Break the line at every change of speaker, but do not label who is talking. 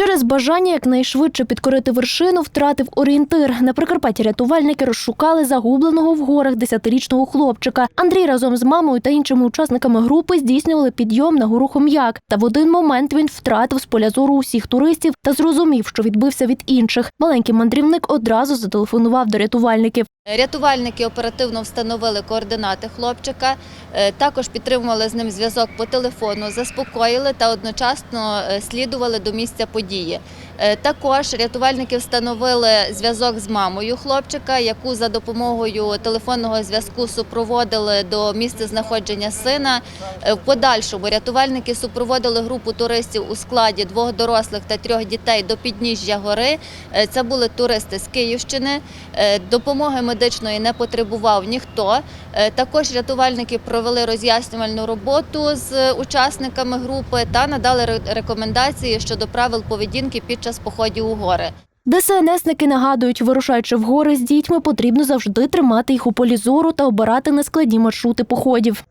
Через бажання якнайшвидше підкорити вершину втратив орієнтир. На Прикарпатті рятувальники розшукали загубленого в горах десятирічного хлопчика. Андрій разом з мамою та іншими учасниками групи здійснювали підйом на гору Хом'як. Та в один момент він втратив з поля зору усіх туристів та зрозумів, що відбився від інших. Маленький мандрівник одразу зателефонував до рятувальників.
Рятувальники оперативно встановили координати хлопчика, е, також підтримували з ним зв'язок по телефону, заспокоїли та одночасно е, слідували до місця події. Е, Також рятувальники встановили зв'язок з мамою хлопчика, яку за допомогою телефонного зв'язку супроводили до місця знаходження сина. В подальшому рятувальники супроводили групу туристів у складі двох дорослих та трьох дітей до підніжжя гори. Це були туристи з Київщини. Допомоги медичної не потребував ніхто. Е, Також рятувальники провели роз'яснювальну роботу з учасниками групи та надали рекомендації щодо правил поведінки під час походів у гори.
ДСНСники нагадують, вирушаючи в гори з дітьми, потрібно завжди тримати їх у полі зору та обирати нескладні маршрути походів.